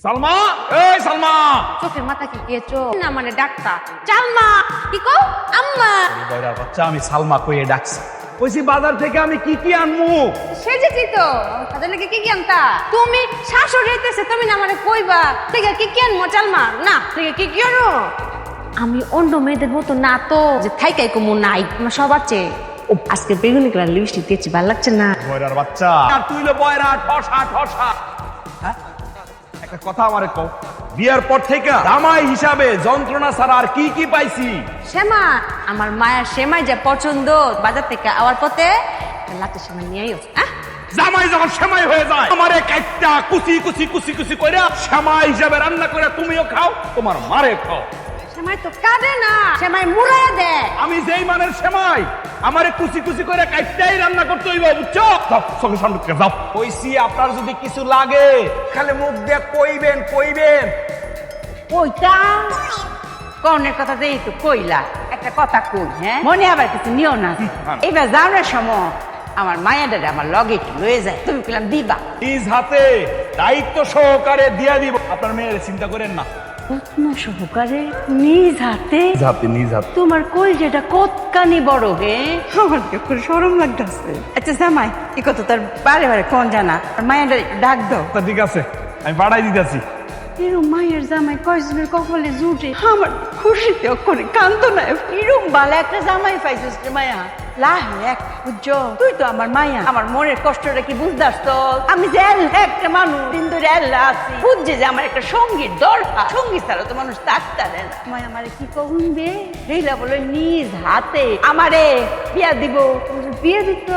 সালমা? এই সালমা! চোখের মাথা কি গিয়েছো না মানে ডাক্তার। চালমা কি কও? আম্মা! বয়রার বাচ্চা আমি সালমা কইয়ে ডাকছি। কইছি বাজার থেকে আমি কি কি আনমু? সেজেছি তো। তাদের লাগে কি কি আনতা? তুমি শাশুড়ি হইতেছে তুমি না মানে কইবা। থেকে কি কি আনমো চালমা না থেকে কি কি আনো? আমি অন্য মেয়েদের মতো না তো। যে থাইকাই কমু নাই আমার সবার চেয়ে আজকে বেগুনি কালার লিপস্টিক দিয়েছি ভালো লাগছে না। বয়রার বাচ্চা। আর তুই লো বয়রা ঠসা ঠসা। একটা কথা আমারে কও। বিয়ার পর থেকে জামাই হিসাবে যন্ত্রণা ছাড়া আর কি কি পাইছি? শ্যামা আমার মায়ের শ্যামাই যে পছন্দ বাজার থেকে আওয়ার পথে লাতে শ্যামা নিয়ে আইও হ্যাঁ? জামাই যখন শ্যামাই হয়ে যায় আমারে কাইটা কুচি কুচি কুচি কুচি কইরা শ্যামাই হিসাবে রান্না করে তুমিও খাও তোমার মারে খাও। সেমাই তো কাঁদে না সেমাই দেয়। আমি যেই মানের সেমাই আমারে কুচি কুচি করে কাইটটাই রান্না করতে হইব বুঝছ? যাও সঙ্গে সঙ্গে যাও। কইছি আপনার যদি কিছু লাগে খালি মুখ দিয়ে কইবেন কইবেন। কইতা? কনের কথা দেই তো কইলা একটা কথা কই হ্যাঁ? মনে আবার কিছু নিও না। এবার যাওয়ার সময় আমার মায়াডারে আমার লগে লয়ে যায় তুমি কইলাম দিবা। নিজ হাতে দায়িত্ব সহকারে দিয়া দিব। আপনার মেয়ের চিন্তা করেন না। যত্ন সহকারে নিজ হাতে? হাতে নিজ হাতে। তোমার কই যেটা কতকানি বড় হে? আমার খুব সরম লাগতেছে? আচ্ছা জামাই এ কথা তার বারে বারে কোন জানা? মায়াডারে ডাক দাও। তা ঠিক আছে আমি পাঠাই দিতেছি। এরম মায়ের জামাই কয়জনের কপালে জুটে? আমার খুশিতে করে কান্ত না এরম বালা একটা জামাই পাইছিস রে মায়া। লাহ এক বুঝছ? তুই তো আমার মায়া। আমার মনের কষ্টটা কি বুঝদাস তো? আমি যে একটা মানুষ দিন ধরে এল্লা আছি। বুঝছে যে আমার একটা সঙ্গীর দরকার। সঙ্গী ছাড়া তো মানুষ থাকতে পারে না। মায়া আমারে কি কহুন বে? হেইলা বলে নিজ হাতে আমারে বিয়া দিব। বিয়ে দিত?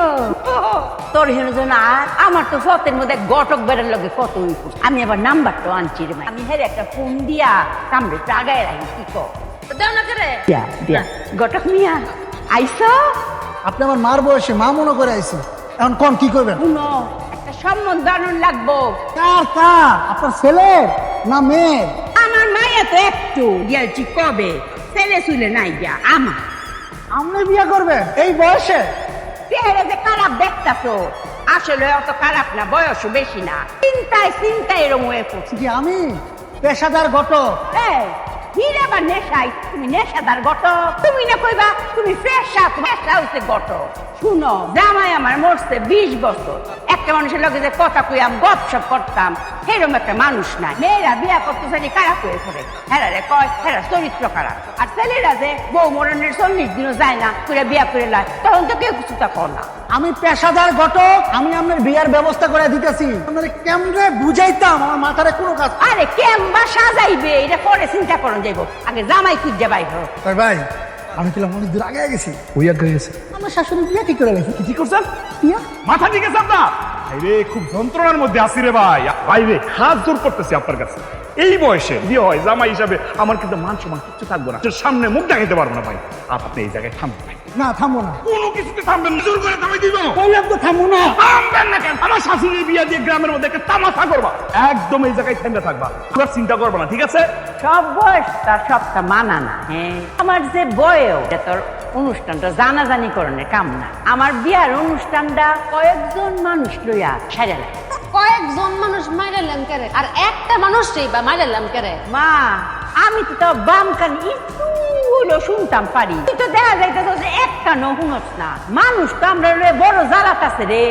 তোর হেন আর আমার তো ফতের মধ্যে গটক বেড়ার লগে কত আমি আবার নাম্বারটা আনছি রে। আমি হের একটা ফোন দিয়া কামড়ে টাগায় রাখি কি কর তো দাও না করে। দিয়া দিয়া। গটক মিয়া আইসো? আপনি আমার মার বয়সে মা মনে করে আইছেন। এখন কোন কি করবেন শুনো একটা সম্বন্ধ আনুন লাগবো। কার কার আপনার ছেলের না মেয়ের? আমার মায়া তো একটু গেলছি কবে? ছেলে শুলে নাই গিয়া আমার। আপনি বিয়ে করবেন এই বয়সে? চেহারা যে খারাপ দেখতাছো? আসলে অত খারাপ না বয়সও বেশি না। চিন্তায় চিন্তায় এরম হয়ে পড়ছে। কি আমি? পেশাদার ঘটক? এই, হিরে নেশাই তুমি নেশাদার গট তুমি না কইবা, তুমি ফেসা ফেসা হইছে গট শুনো, জামাই আমার মরছে বিশ বছর। একটা মানুষের লগে যে কথা কইয়াম গপ সপ করতাম সেরকম একটা মানুষ নাই। মেয়েরা বিয়া করতে চাইলে খারাপ হয়ে পড়ে হেরা রে কয় হেরা চরিত্র খারাপ। আর ছেলেরা যে বউ মরণের চল্লিশ দিনও যায় না করে বিয়া করে লাই তখন তো কেউ কিছু তা কর না। আমি পেশাদার ঘটক আমি আপনার বিয়ার ব্যবস্থা করে দিতেছি। আপনার কেমনে বুঝাইতাম আমার মাথারে কোনো কাজ আরে কেমবা সাজাইবে এটা পরে চিন্তা করুন যাইব। আগে জামাই খুঁজে বাইর হোক। ভাই ভাই আমি কিলাম অনেক দূর আগে গেছি? ওই আগে গেছে। আমার শাশুড়ি বিয়ে কি করে গেছে। কি করছেন? বিয়া? মাথা ঠিক আছে আপনার? রে খুব যন্ত্রণার মধ্যে আছি রে ভাই। ভাই রে হাত জোর করতেছি আপনার কাছে। এই বয়সে বিয়ে হয় জামাই হিসাবে আমার কিন্তু মান সম্মান কিচ্ছু থাকবে না। সামনে মুখ দেখাইতে পারব না ভাই। আপনি এই জায়গায় থামবেন ভাই। না থামো না। কোনো কিছুতে থামবেন না, জোর করে থামাই দিব। বললাম তো থামো না। থামবেন না কেন? আমার শাশুড়ি বিয়ে দিয়ে গ্রামের মধ্যে একটা তামাশা করবা। একদম এই জায়গায় থেমে থাকবা। তোমরা চিন্তা করবা না ঠিক আছে? সব বয়স তার সবটা মানা না। হ্যাঁ। আমার যে বয়স এটা তোর অনুষ্ঠানটা জানাজানি করণের কাম না। আমার বিয়ার অনুষ্ঠানটা কয়েকজন মানুষ লইয়া লাগে কয়েকজন মানুষ মাইরালাম কেরে? আর একটা মানুষ সেই বা মাইরালাম কেরে? মা আমি তো তো বাম কান একটু হলো শুনতাম পারি। তুই তো দেখা যাইতে যে একটা নহুনস না। মানুষ তো আমরা বড় জ্বালাত আছে রে।